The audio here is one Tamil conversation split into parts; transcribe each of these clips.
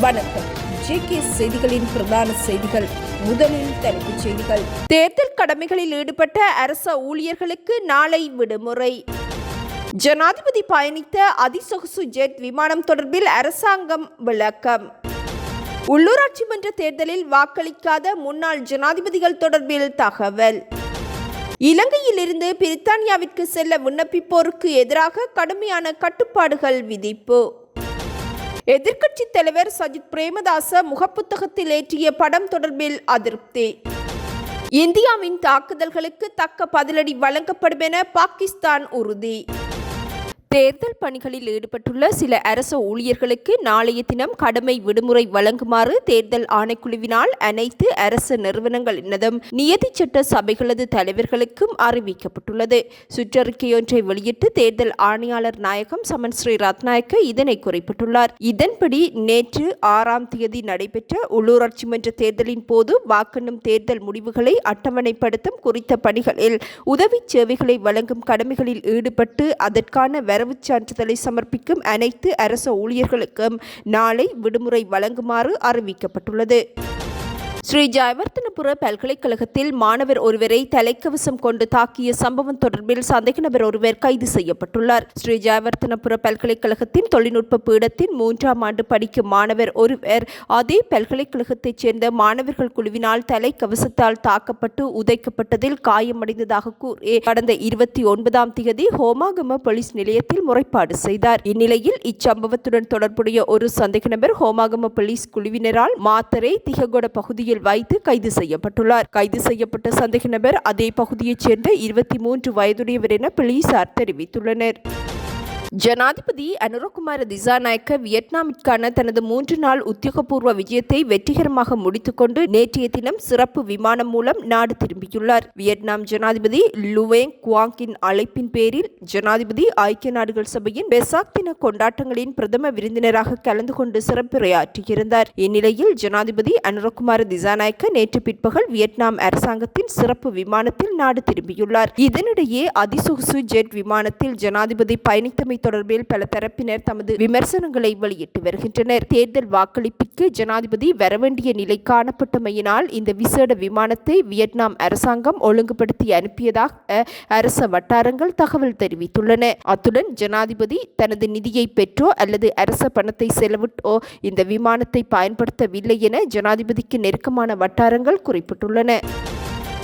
வணக்கம். ஜேகே செய்திகளின் பிரதான செய்திகள். முதலில் தலைப்புச் செய்திகள். தேர்தல் கடமைகளில் ஈடுபட்ட அரச ஊழியர்களுக்கு நாளை விடுமுறை. ஜனாதிபதி பயணித்த அதிசொகுசு ஜெட் விமானம் தொடர்பில் அரசாங்கம் விளக்கம். உள்ளூராட்சி மன்ற தேர்தலில் வாக்களிக்காத முன்னாள் ஜனாதிபதிகள் தொடர்பில் தகவல். இலங்கையிலிருந்து பிரித்தானியாவிற்கு செல்ல விண்ணப்பிப்போருக்கு எதிராக கடுமையான கட்டுப்பாடுகள் விதிப்பு. எதிர்க்கட்சி தலைவர் சஜித் பிரேமதாச முகப்புத்தகத்தில் ஏற்றிய படம் தொடர்பில் அதிருப்தி. இந்தியாவின் தாக்குதல்களுக்கு தக்க பதிலடி வழங்கப்படும் என பாகிஸ்தான் உறுதி. தேர்தல் பணிகளில் ஈடுபட்டுள்ள சில அரசு ஊழியர்களுக்கு நாளைய தினம் கடமை விடுமுறை வழங்குமாறு தேர்தல் ஆணைக்குழுவினால் அனைத்து அரசு நிறுவனங்களினதும் நியதி சட்ட சபைகளது தலைவர்களுக்கும் அறிவிக்கப்பட்டுள்ளது. சுற்றறிக்கையொன்றை வெளியிட்டு தேர்தல் ஆணையாளர் நாயகம் சமன் ஸ்ரீ ரத்நாயக்க இதனை குறிப்பிட்டுள்ளார். இதன்படி நேற்று ஆறாம் தேதி நடைபெற்ற உள்ளூராட்சி மன்ற தேர்தலின் போது வாக்கெண்ணும் தேர்தல் முடிவுகளை அட்டவணைப்படுத்தும் குறித்த பணிகளில் உதவி சேவைகளை வழங்கும் கடமைகளில் ஈடுபட்டு அதற்கான வரவுச் சான்றிதழை சமர்ப்பிக்கும் அனைத்து அரச ஊழியர்களுக்கும் நாளை விடுமுறை வழங்குமாறு அறிவிக்கப்பட்டுள்ளது. ஸ்ரீ ஜெயவர்த்தனபுர பல்கலைக்கழகத்தில் மாணவர் ஒருவரை தலைக்கவசம் கொண்டு தாக்கிய சம்பவம் தொடர்பில் சந்தேக நபர் ஒருவர் கைது செய்யப்பட்டுள்ளார். ஸ்ரீ ஜெயவர்த்தனபுர பல்கலைக்கழகத்தின் தொழில்நுட்ப பீடத்தின் மூன்றாம் ஆண்டு படிக்கும் மாணவர் ஒருவர் அதே பல்கலைக்கழகத்தைச் சேர்ந்த மாணவர்கள் குழுவினால் தலைக்கவசத்தால் தாக்கப்பட்டு உதைக்கப்பட்டதில் காயமடைந்ததாக கூறி கடந்த இருபத்தி ஒன்பதாம் தேதி ஹோமாகம போலீஸ் நிலையத்தில் முறைப்பாடு செய்தார். இந்நிலையில் இச்சம்பவத்துடன் தொடர்புடைய ஒரு சந்தேக நபர் ஹோமாகம போலீஸ் குழுவினரால் மாத்தரை திககொட பகுதியில் வைத்து கைது செய்யப்பட்டுள்ளார். கைது செய்யப்பட்ட சந்தேக நபர் அதே பகுதியைச் சேர்ந்த இருபத்தி மூன்று வயதுடையவர் என போலீசார் தெரிவித்துள்ளனர். ஜனாதிபதி அனுரகுமார திசாநாயக்க வியட்நாமிற்கான தனது மூன்று நாள் உத்தியோகபூர்வ விஜயத்தை வெற்றிகரமாக முடித்துக்கொண்டு நேற்றைய தினம் சிறப்பு விமானம் மூலம் நாடு திரும்பியுள்ளார். வியட்நாம் ஜனாதிபதி லுவேங் குவாங்கின் அழைப்பின் பேரில் ஜனாதிபதி ஐக்கிய நாடுகள் சபையின் பெசாக் தின கொண்டாட்டங்களின் பிரதம விருந்தினராக கலந்து கொண்டு சிறப்புரையாற்றியிருந்தார். இந்நிலையில் ஜனாதிபதி அனுரகுமார திசாநாயக்க நேற்று பிற்பகல் வியட்நாம் அரசாங்கத்தின் சிறப்பு விமானத்தில் நாடு திரும்பியுள்ளார். இதனிடையே அதிசொகுசு ஜெட் விமானத்தில் ஜனாதிபதி பயணித்தமை தொடர்பில் பல தரப்பினர் தமது விமர்சனங்களை வெளியிட்டு வருகின்றனர். தேர்தல் வாக்களிப்புக்கு ஜனாதிபதி வரவேண்டிய நிலை காணப்பட்டமையினால் இந்த விசேட விமானத்தை வியட்நாம் அரசாங்கம் ஒழுங்குபடுத்தி அனுப்பியதாக அரச வட்டாரங்கள் தகவல் தெரிவித்துள்ளன. அத்துடன் ஜனாதிபதி தனது நிதியை பெற்றோ அல்லது அரச பணத்தை செலவிட்டோ இந்த விமானத்தை பயன்படுத்தவில்லை என ஜனாதிபதிக்கு நெருக்கமான வட்டாரங்கள் குறிப்பிட்டுள்ளன.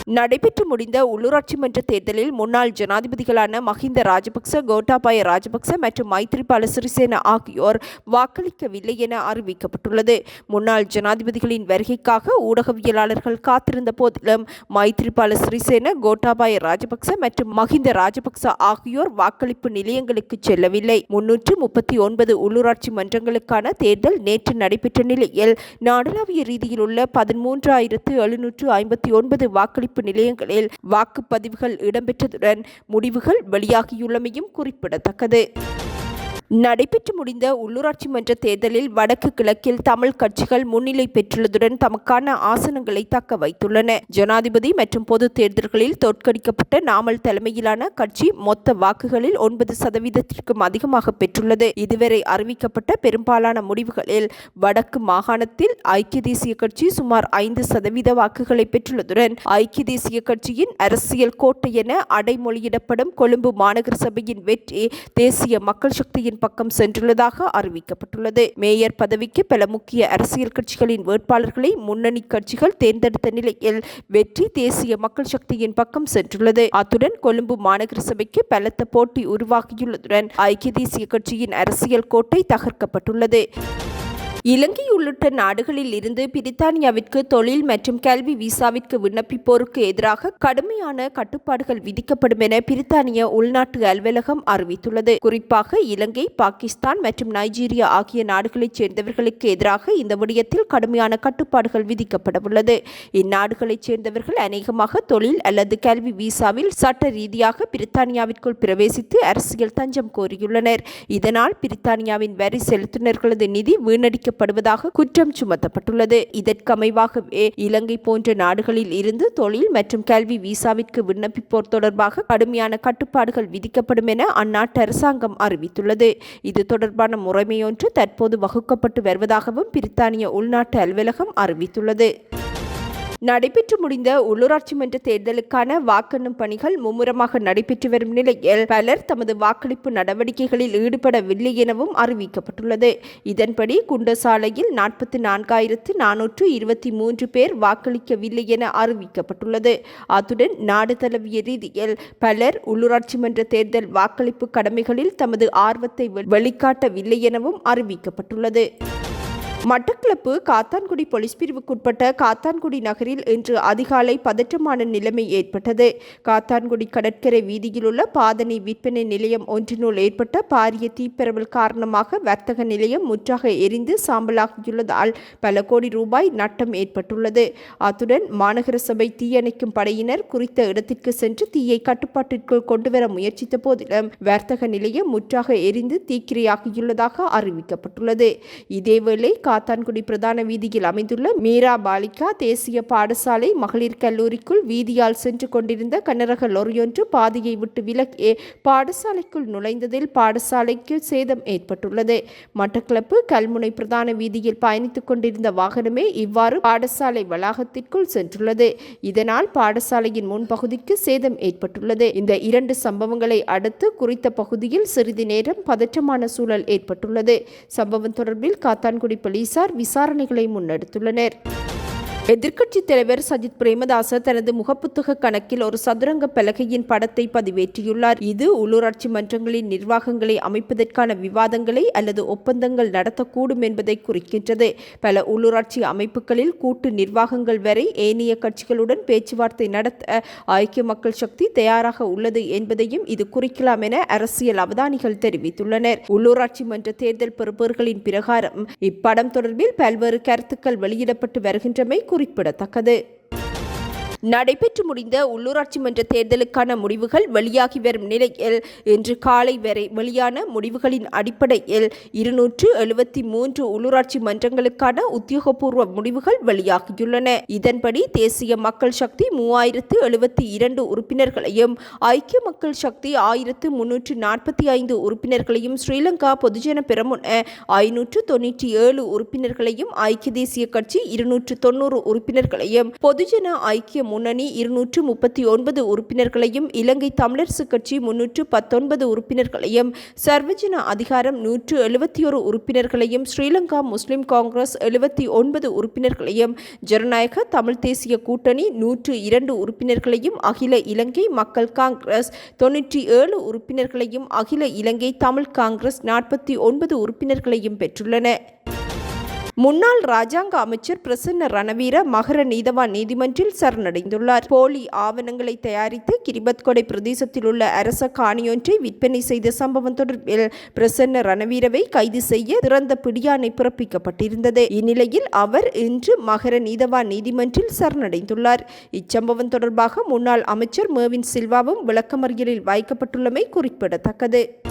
நடைபெற்று முடிந்த உள்ளூராட்சி மன்ற தேர்தலில் முன்னாள் ஜனாதிபதிகளான மஹிந்த ராஜபக்ச கோட்டாபாய ராஜபக்ச மற்றும் மைத்ரிபால சிறிசேன ஆகியோர் வாக்களிக்கவில்லை என அறிவிக்கப்பட்டுள்ளது. முன்னாள் ஜனாதிபதிகளின் வருகைக்காக ஊடகவியலாளர்கள் காத்திருந்த போதிலும் மைத்ரிபால சிறிசேன கோட்டாபாய ராஜபக்ச மற்றும் மஹிந்த ராஜபக்ச ஆகியோர் வாக்களிப்பு நிலையங்களுக்கு செல்லவில்லை. முன்னூற்று முப்பத்தி ஒன்பது உள்ளூராட்சி மன்றங்களுக்கான தேர்தல் நேற்று நடைபெற்ற நிலையில் நாடளாவிய ரீதியில் உள்ள பதிமூன்றாயிரத்து எழுநூற்று ஐம்பத்தி ஒன்பது வாக்களிப்பு வாக்களிப்பு நிலையங்களில் வாக்குப்பதிவுகள் இடம்பெற்றதுடன் முடிவுகள் வெளியாகியுள்ளமையும் குறிப்பிடத்தக்கது. நடைபெற்று முடிந்த உள்ளூராட்சி மன்ற தேர்தலில் வடக்கு கிழக்கில் தமிழ் கட்சிகள் முன்னிலை பெற்றுள்ளதுடன் தமக்கான ஆசனங்களை தக்க வைத்துள்ளன. ஜனாதிபதி மற்றும் பொது தேர்தல்களில் தோற்கடிக்கப்பட்ட நாமல் தலைமையிலான கட்சி மொத்த வாக்குகளில் ஒன்பது சதவீதத்திற்கும் அதிகமாக பெற்றுள்ளது. இதுவரை அறிவிக்கப்பட்ட பெரும்பாலான முடிவுகளில் வடக்கு மாகாணத்தில் ஐக்கிய தேசிய கட்சி சுமார் ஐந்து சதவீத வாக்குகளை பெற்றுள்ளதுடன் ஐக்கிய தேசிய கட்சியின் அரசியல் கோட்டை என அடைமொழியிடப்படும் கொழும்பு மாநகர சபையின் வெற்றி தேசிய மக்கள் சக்தியின் பக்கம் சென்றுள்ளதாக அறிவிக்கப்பட்டுள்ளது. மேயர் பதவிக்கு பல முக்கிய அரசியல் கட்சிகளின் வேட்பாளர்களை முன்னணி கட்சிகள் தேர்ந்தெடுத்த நிலையில் வெற்றி தேசிய மக்கள் சக்தியின் பக்கம் சென்றுள்ளது. அத்துடன் கொழும்பு மாநகர சபைக்கு பலத்த போட்டி உருவாகியுள்ளதுடன் ஐக்கிய தேசிய கட்சியின் அரசியல் கோட்டை தகர்க்கப்பட்டுள்ளது. இலங்கை உள்ளிட்ட நாடுகளில் இருந்து பிரித்தானியாவிற்கு தொழில் மற்றும் கல்வி விசாவிற்கு விண்ணப்பிப்போருக்கு எதிராக கடுமையான கட்டுப்பாடுகள் விதிக்கப்படும் என பிரித்தானிய உள்நாட்டு அலுவலகம் அறிவித்துள்ளது. குறிப்பாக இலங்கை பாகிஸ்தான் மற்றும் நைஜீரியா ஆகிய நாடுகளைச் சேர்ந்தவர்களுக்கு எதிராக இந்த விடயத்தில் கடுமையான கட்டுப்பாடுகள் விதிக்கப்படவுள்ளது இந்நாடுகளைச் சேர்ந்தவர்கள் அநேகமாக தொழில் அல்லது கல்வி விசாவில் சட்ட ரீதியாக பிரித்தானியாவிற்குள் பிரவேசித்து அரசியல் தஞ்சம் கோரியுள்ளனர். இதனால் பிரித்தானியாவின் வரி செலுத்துனர்களது நிதி வீணடிக்க செய்யப்படுவதாக குற்றம் சுமத்தப்பட்டுள்ளது. இதற்கமைவாகவே இலங்கை போன்ற நாடுகளில் இருந்து தொழில் மற்றும் கல்வி விசாவிற்கு விண்ணப்பிப்போர் தொடர்பாக கடுமையான கட்டுப்பாடுகள் விதிக்கப்படும் என அந்நாட்டு அரசாங்கம் அறிவித்துள்ளது. இது தொடர்பான முறைமையொன்று தற்போது வகுக்கப்பட்டு வருவதாகவும் பிரித்தானிய உள்நாட்டு அலுவலகம் அறிவித்துள்ளது. நடைபெற்று முடிந்த உள்ளூராட்சி மன்ற தேர்தலுக்கான வாக்கெண்ணும் பணிகள் மும்முரமாக நடைபெற்று வரும் நிலையில் பலர் தமது வாக்களிப்பு நடவடிக்கைகளில் ஈடுபடவில்லை எனவும் அறிவிக்கப்பட்டுள்ளது. இதன்படி குண்டசாலையில் நாற்பத்தி நான்காயிரத்து நானூற்று இருபத்தி மூன்று பேர் வாக்களிக்கவில்லை என அறிவிக்கப்பட்டுள்ளது. அத்துடன் நாடு தழுவிய ரீதியில் பலர் உள்ளூராட்சி மன்ற தேர்தல் வாக்களிப்பு கடமைகளில் தமது ஆர்வத்தை வெளிக்காட்டவில்லை எனவும் அறிவிக்கப்பட்டுள்ளது. மட்டக்களப்பு காத்தான்குடி போலீஸ் பிரிவுக்குட்பட்ட காத்தான்குடி நகரில் இன்று அதிகாலை பதற்றமான நிலைமை ஏற்பட்டது. காத்தான்குடி கடற்கரை வீதியில் உள்ள பாதனை விற்பனை நிலையம் ஒன்றினுள் ஏற்பட்ட பாரிய தீப்பரவல் காரணமாக வர்த்தக நிலையம் முற்றாக எரிந்து சாம்பலாகியுள்ளதால் பல கோடி ரூபாய் நட்டம் ஏற்பட்டுள்ளது. அத்துடன் மாநகர சபை தீயணைக்கும் படையினர் குறித்த இடத்திற்கு சென்று தீயை கட்டுப்பாட்டிற்குள் கொண்டுவர முயற்சித்த போதிலும் வர்த்தக நிலையம் முற்றாக எரிந்து தீக்கிரையாகியுள்ளதாக அறிவிக்கப்பட்டுள்ளது. இதேவேளை காத்தான்குடி பிரதான வீதியில் அமைந்துள்ள மீரா பாலிகா தேசிய பாடசாலை மகளிர் கல்லூரிக்குள் வீதியால் சென்று கொண்டிருந்த கனரக லொரியொன்று பாதையை விட்டு விலக்கி பாடசாலைக்குள் நுழைந்ததில் பாடசாலைக்கு சேதம் ஏற்பட்டுள்ளது. மட்டக்களப்பு கல்முனை பிரதான வீதியில் பயணித்துக் கொண்டிருந்த வாகனமே இவ்வாறு பாடசாலை வளாகத்திற்குள் சென்றுள்ளது. இதனால் பாடசாலையின் முன்பகுதிக்கு சேதம் ஏற்பட்டுள்ளது. இந்த இரண்டு சம்பவங்களை அடுத்து குறித்த பகுதியில் சிறிது நேரம் பதற்றமான சூழல் ஏற்பட்டுள்ளது. சம்பவம் தொடர்பில் காத்தான்குடி போலீஸ் போலீசார் விசாரணைகளை முன்னெடுத்துள்ளனர். எதிர்க்கட்சித் தலைவர் சஜித் பிரேமதாச தனது முகப்புத்தக கணக்கில் ஒரு சதுரங்க பலகையின் படத்தை பதிவேற்றியுள்ளார். இது உள்ளூராட்சி மன்றங்களின் நிர்வாகங்களை அமைப்பதற்கான விவாதங்களை அல்லது ஒப்பந்தங்கள் நடத்தக்கூடும் என்பதை குறிக்கின்றது. பல உள்ளூராட்சி அமைப்புகளில் கூட்டு நிர்வாகங்கள் வரை ஏனைய கட்சிகளுடன் பேச்சுவார்த்தை நடத்த ஐக்கிய மக்கள் சக்தி தயாராக உள்ளது என்பதையும் இது குறிக்கலாம் என அரசியல் அவதானிகள் தெரிவித்துள்ளனர். உள்ளூராட்சி மன்ற தேர்தல் பெறுபவர்களின் பிரகாரம் இப்படம் தொடர்பில் பல்வேறு கருத்துக்கள் வெளியிடப்பட்டு வருகின்றமை குறிப்பிடத்தக்கது. நடைபெற்று முடிந்த உள்ளூராட்சி மன்ற தேர்தலுக்கான முடிவுகள் வெளியாகி வரும் நிலையில் இன்று காலை வரை வெளியான முடிவுகளின் அடிப்படையில் இருநூற்று எழுபத்தி மூன்று உள்ளூராட்சி மன்றங்களுக்கான உத்தியோகபூர்வ முடிவுகள் வெளியாகியுள்ளன. இதன்படி தேசிய மக்கள் சக்தி மூவாயிரத்து எழுபத்தி இரண்டு உறுப்பினர்களையும் ஐக்கிய மக்கள் சக்தி ஆயிரத்து முன்னூற்று நாற்பத்தி ஐந்து உறுப்பினர்களையும் ஸ்ரீலங்கா பொதுஜன பெரமுன ஐநூற்று தொன்னூற்றி ஏழு உறுப்பினர்களையும் ஐக்கிய தேசிய கட்சி இருநூற்று தொன்னூறு உறுப்பினர்களையும் பொதுஜன ஐக்கிய முன்னணி இருநூற்று முப்பத்தி ஒன்பது உறுப்பினர்களையும் இலங்கை தமிழரசுக் கட்சி முன்னூற்று பத்தொன்பது உறுப்பினர்களையும் சர்வஜன அதிகாரம் நூற்று எழுபத்தி ஒரு உறுப்பினர்களையும் ஸ்ரீலங்கா முஸ்லிம் காங்கிரஸ் எழுபத்தி ஒன்பது உறுப்பினர்களையும் ஜனநாயக தமிழ் தேசிய கூட்டணி நூற்று இரண்டு உறுப்பினர்களையும் அகில இலங்கை மக்கள் காங்கிரஸ் தொன்னூற்றி ஏழு உறுப்பினர்களையும் அகில இலங்கை தமிழ் காங்கிரஸ் நாற்பத்தி ஒன்பது உறுப்பினர்களையும் பெற்றுள்ளன. முன்னாள் ராஜாங்க அமைச்சர் பிரசன்ன ரணவீர மகர நீதவான் நீதிமன்றில் சரணடைந்துள்ளார். போலி ஆவணங்களை தயாரித்து கிரிபத்கொடை பிரதேசத்தில் உள்ள அரச காணியொன்றை விற்பனை செய்த சம்பவம் தொடர்பில் பிரசன்ன ரணவீரவை கைது செய்ய திறந்த பிடியாணை பிறப்பிக்கப்பட்டிருந்தது. இந்நிலையில் அவர் இன்று மகர நீதவான் நீதிமன்றில் சரணடைந்துள்ளார். இச்சம்பவம் தொடர்பாக முன்னாள் அமைச்சர் மேவின் சில்வாவும் விளக்கமறியலில் வைக்கப்பட்டுள்ளமை குறிப்பிடத்தக்கது.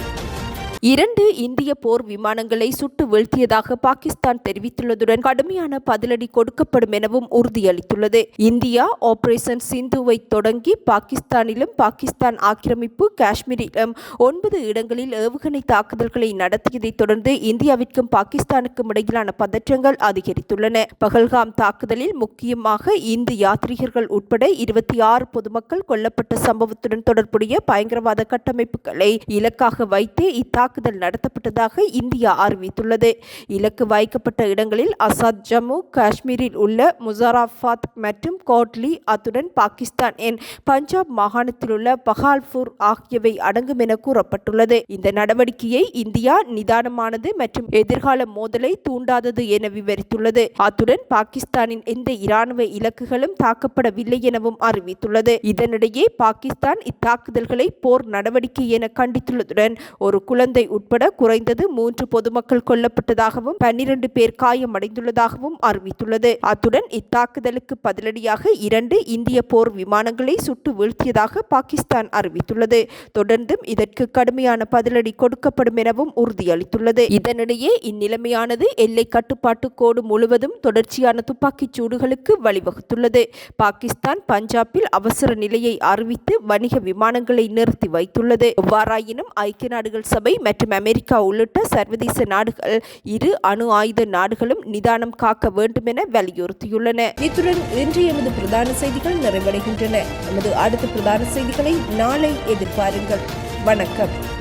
இரண்டு இந்திய போர் விமானங்களை சுட்டு வீழ்த்தியதாக பாகிஸ்தான் தெரிவித்துள்ளதுடன் கடுமையான பதிலடி கொடுக்கப்படும் எனவும் உறுதியளித்துள்ளது. இந்தியா ஆபரேஷன் சிந்துவை தொடங்கி பாகிஸ்தானிலும் பாகிஸ்தான் ஆக்கிரமிப்பு காஷ்மீரிலும் ஒன்பது இடங்களில் ஏவுகணை தாக்குதல்களை நடத்தியதைத் தொடர்ந்து இந்தியாவிற்கும் பாகிஸ்தானுக்கும் இடையிலான பதற்றங்கள் அதிகரித்துள்ளன. பகல்காம் தாக்குதலில் முக்கியமாக இந்து யாத்ரீகர்கள் உட்பட இருபத்தி ஆறு பொதுமக்கள் கொல்லப்பட்ட சம்பவத்துடன் தொடர்புடைய பயங்கரவாத கட்டமைப்புகளை இலக்காக வைத்தே இத்தாக்குதல் தாக்குதல் நடத்தப்பட்டதாக இந்தியா அறிவித்துள்ளது. இலக்கு வைக்கப்பட்ட இடங்களில் அசாத் ஜம்மு காஷ்மீரில் உள்ள முசாராபாத் மற்றும் கோட்லி அத்துடன் பாகிஸ்தான் என் பஞ்சாப் மாகாணத்தில் உள்ள பஹால்பூர் ஆகியவை அடங்கும் என கூறப்பட்டுள்ளது. இந்த நடவடிக்கையை இந்தியா நிதானமானது மற்றும் எதிர்கால மோதலை தூண்டாதது என விவரித்துள்ளது. அத்துடன் பாகிஸ்தானின் எந்த இராணுவ இலக்குகளும் தாக்கப்படவில்லை எனவும் அறிவித்துள்ளது. இதனிடையே பாகிஸ்தான் இத்தாக்குதல்களை போர் நடவடிக்கை என கண்டித்துள்ளதுடன் ஒரு குழந்தை பிள்ளை உட்பட குறைந்தது மூன்று பொதுமக்கள் கொல்லப்பட்டதாகவும் பன்னிரண்டு பேர் காயமடைந்துள்ளதாகவும் அறிவித்துள்ளது. அத்துடன் இத்தாக்குதலுக்கு பதிலடியாக இரண்டு இந்திய போர் விமானங்களை சுட்டு வீழ்த்தியதாக பாகிஸ்தான் அறிவித்துள்ளது. தொடர்ந்தும் இதற்கு கடுமையான பதிலடி கொடுக்கப்படும் எனவும் உறுதியளித்துள்ளது. இதனிடையே இந்நிலைமையானது எல்லை கட்டுப்பாட்டு கோடு முழுவதும் தொடர்ச்சியான துப்பாக்கிச் சூடுகளுக்கு வழிவகுத்துள்ளது. பாகிஸ்தான் பஞ்சாபில் அவசர நிலையை அறிவித்து வணிக விமானங்களை நிறுத்தி வைத்துள்ளது. எவ்வாறாயினும் ஐக்கிய நாடுகள் சபை மற்றும் அமெரிக்கா உள்ளிட்ட சர்வதேச நாடுகள் இரு அணு ஆயுத நாடுகளும் நிதானம் காக்க வேண்டும் என வலியுறுத்தியுள்ளன. இத்துடன் இன்று எமது பிரதான செய்திகள் நிறைவடைகின்றன. நமது அடுத்த பிரதான செய்திகளை நாளை எதிர்பாருங்கள். வணக்கம்.